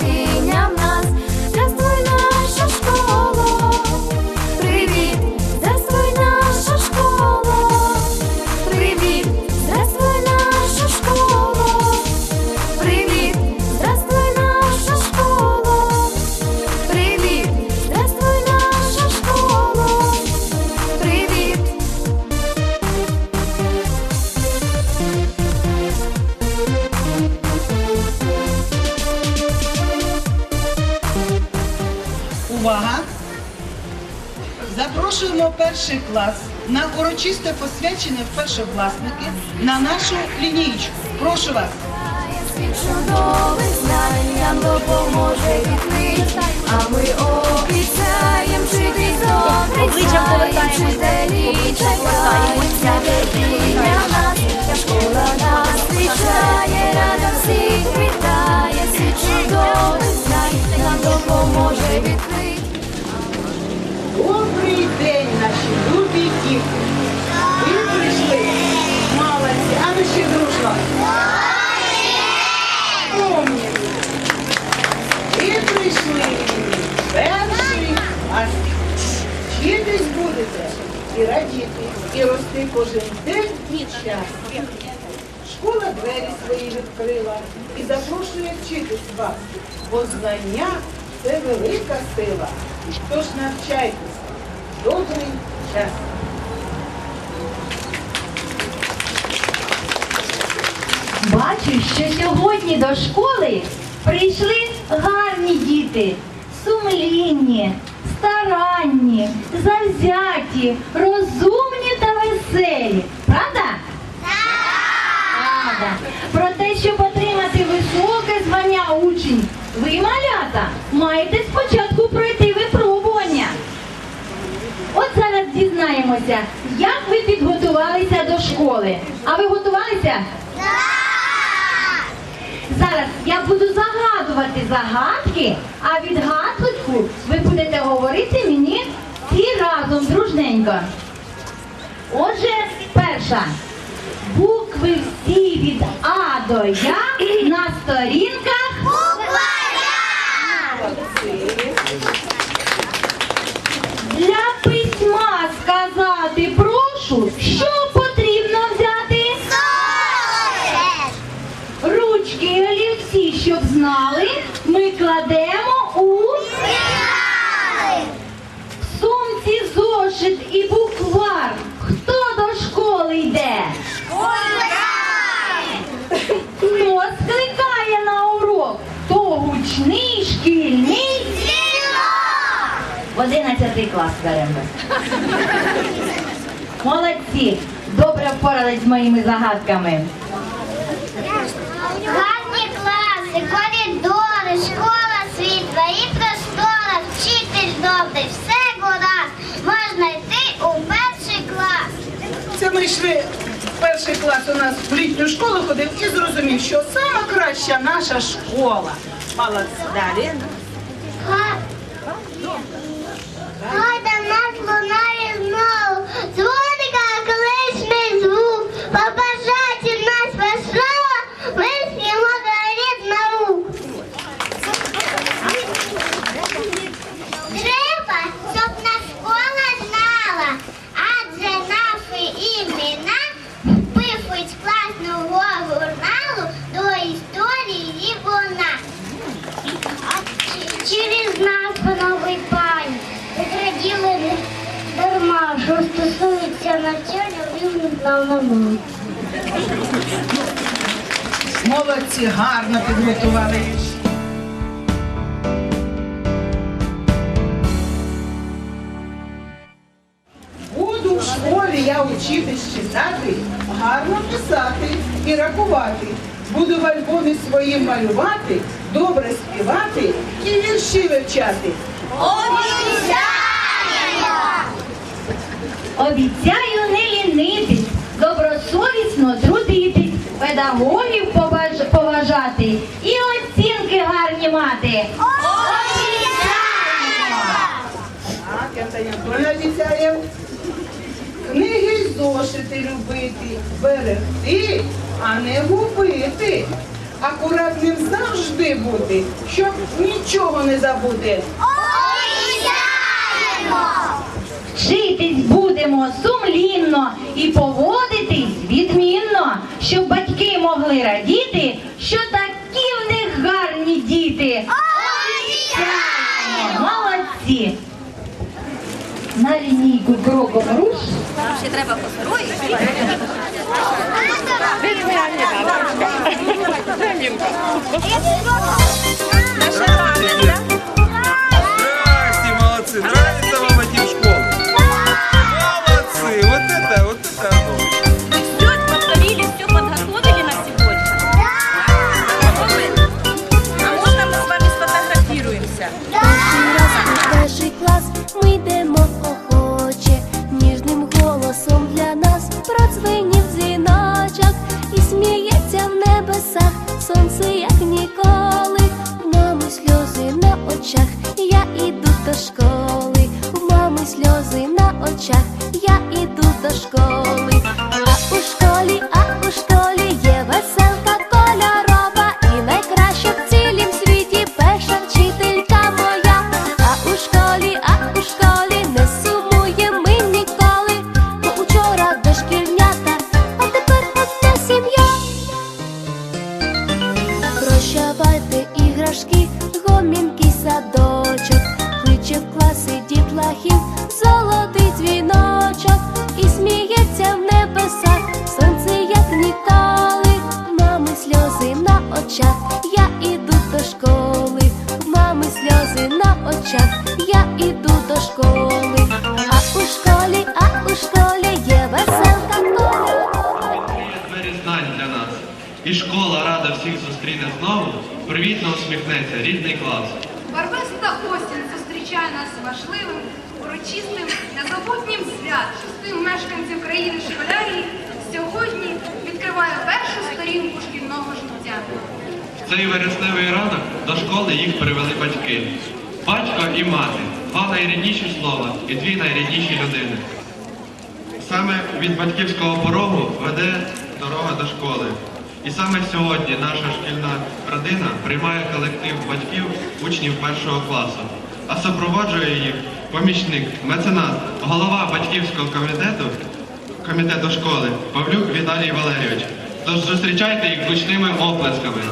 з Увага! Запрошуємо перший клас на урочисте посвячення в першокласники на нашу лінійку. Прошу вас. Світ знань нам допоможе відкрить, а ми обіцяєм вчитись добрий Обличчям знаєм, повертаємось, вчителі чекають з нас, та школа нас зустрічає, рада всіх вітає, світ чудових знань нам допоможе відкрить. Добрий день, наші любі діти. Ви прийшли. Молодці. А ну ще дружно. Умні. Ви прийшли. Перший клас. Вчитись будете і радіти, і рости кожен день і час. Школа двері свої відкрила і запрошує вчитись вас, бо знання це велика сила. Тож навчайтеся. Добрий час. Бачу, що сьогодні до школи прийшли гарні діти, сумлінні, старанні, завзяті, розумні та веселі. Правда? Правда. Про те, щоб отримати високе звання учень, ви, малята, маєте спочатку пройти дізнаємося, як ви підготувалися до школи. А ви готувалися? Зараз я буду загадувати загадки, а відгадку ви будете говорити мені всі разом дружненько. Отже, перша. Букви всі від А до Я на сторінках. Для прошу, що потрібно взяти? Ручки і олівці, щоб знали, ми кладемо у В сумці зошит і буквар. Хто до школи йде? Хто скликає на урок? То гучний шкільний в 11 клас беремо. Молодці! Добре впорались з моїми загадками. Гарні класи, коридори, школа світла і простора, вчитель добрий, все гаразд, можна йти у перший клас. Це ми йшли в перший клас у нас в літню школу ходив і зрозумів, що сама краща наша школа. Молодці. Далі. Хай нам на. Молодці, гарно підготували. Буду в школі я учитись читати, гарно писати і рахувати. Буду в альбомі своїм малювати, добре співати і вірші вивчати. Обіцяю не лінитись, добросовісно трудитись, педагогів поваж- поважати і оцінки гарні мати. Обіцяємо! Книги й зошити любити, берегти, а не губити. Акуратним завжди бути, щоб нічого не забути. Вчитись будемо сумлінно і поводитись відмінно, щоб батьки могли радіти, що такі в них гарні діти. Молодці! На лінійку кроком руш. Ще треба построїти. Здрасте, 50 мешканців країни Школярії сьогодні відкриває першу сторінку шкільного життя. В цей вересневий ранок до школи їх привели батьки. Батько і мати два найрідніші слова і дві найрідніші людини. Саме від батьківського порогу веде дорога до школи. І саме сьогодні наша шкільна родина приймає колектив батьків учнів першого класу, а супроводжує їх помічник, меценат, голова батьківського комітету комітету школи Павлюк Віталій Валерійович. Тож зустрічайте їх гучними оплесками.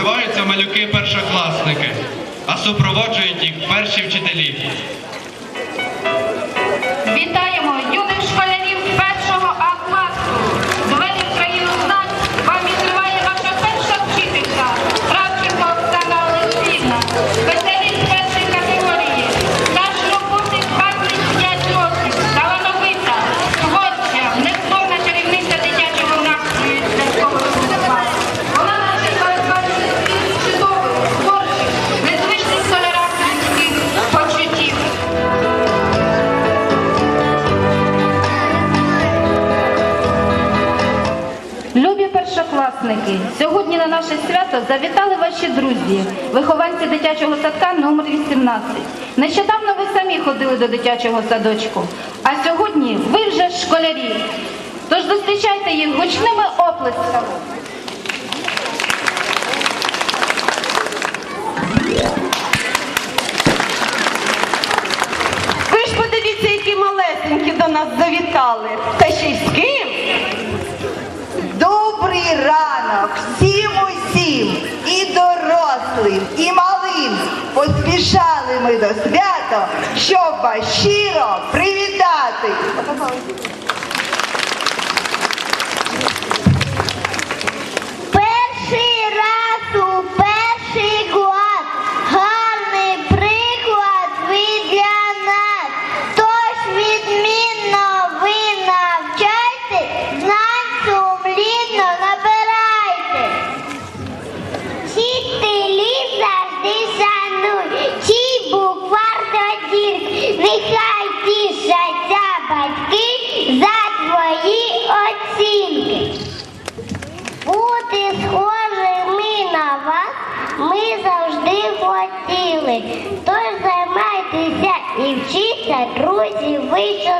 Вливаються малюки першокласники, а супроводжують їх перші вчителі. Наше свято завітали ваші друзі, вихованці дитячого садка номер 18. Нещодавно ви самі ходили до дитячого садочку, а сьогодні ви вже школярі. Тож зустрічайте їх гучними оплесками. Ви ж подивіться, які малесенькі до нас завітали. Та ще й з ким? Добрий ранок всім усім, і дорослим, і малим. Поспішали ми до свято, щоб вас щиро привітати.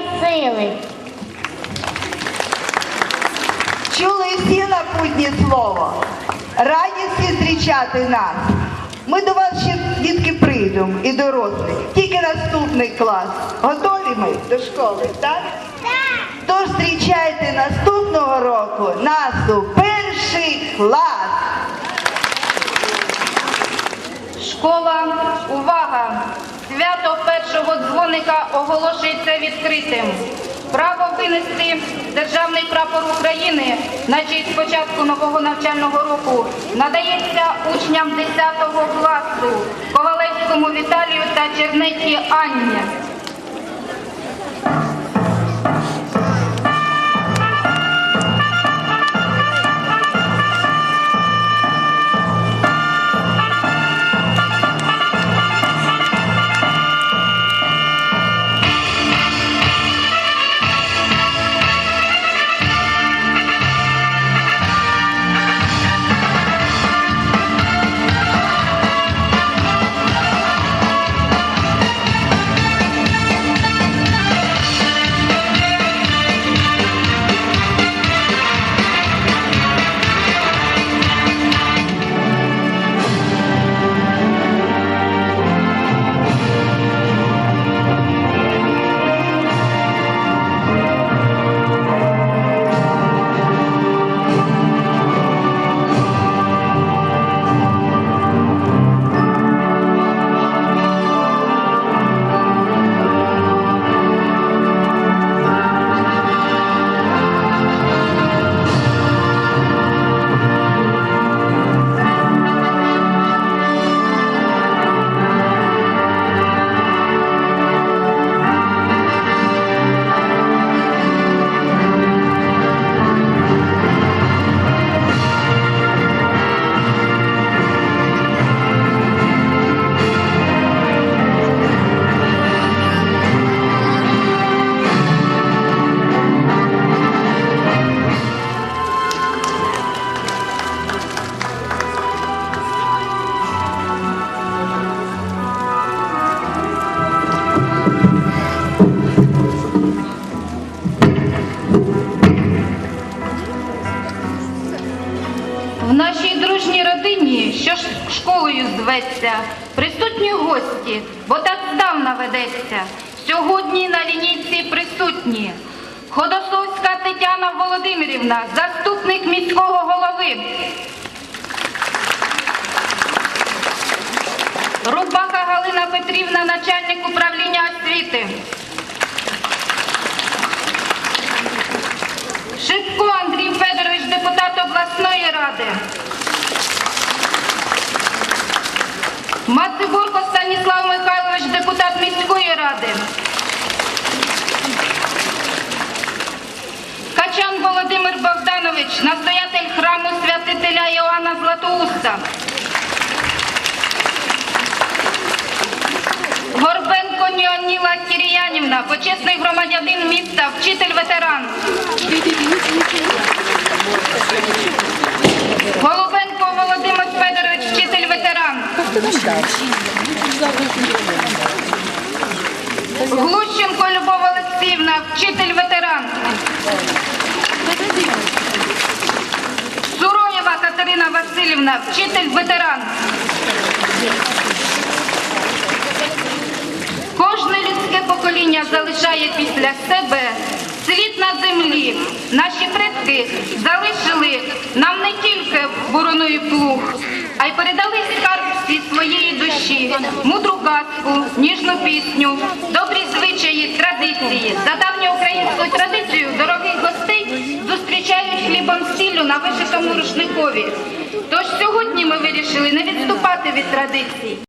Ви щосили. Чули всі напутнє слово. Раді всі зустрічати нас. Ми до вас ще дітки прийдемо і дорослі. Тільки наступний клас. Готові ми до школи, так? Тож зустрічайте наступного року нас у перший клас. Школа, увага! Свято першого дзвоника оголошується відкритим. Право винести державний прапор України на честь початку нового навчального року надається учням 10 класу Ковалевському Віталію та Чернеті Анні. Здавна. Сьогодні на лінійці присутні Ходосовська Тетяна Володимирівна, заступник міського голови. Рубака Галина Петрівна, начальник управління освіти. Шипко Андрій Федорович, депутат обласної ради. Мацибурко Станіслав Михайлович, депутат міської ради. Качан Володимир Богданович, настоятель храму святителя Іоанна Златоуста. Горбенко Ніоніла Кіріянівна, почесний громадянин міста, вчитель ветеран. Голубенко Володимир Федорович. Глущенко Любов Олексіївна, вчитель ветеран. Суроєва Катерина Васильівна, вчитель ветеран. Кожне людське покоління залишає після себе світ на землі. Наші предки залишили нам не тільки борону і плуг, а й передали зі своєї душі, мудру казку, ніжну пісню, добрі звичаї, традиції. За давню українською традицією дорогих гостей зустрічають хлібом сіллю на вишитому рушникові. Тож сьогодні ми вирішили не відступати від традицій.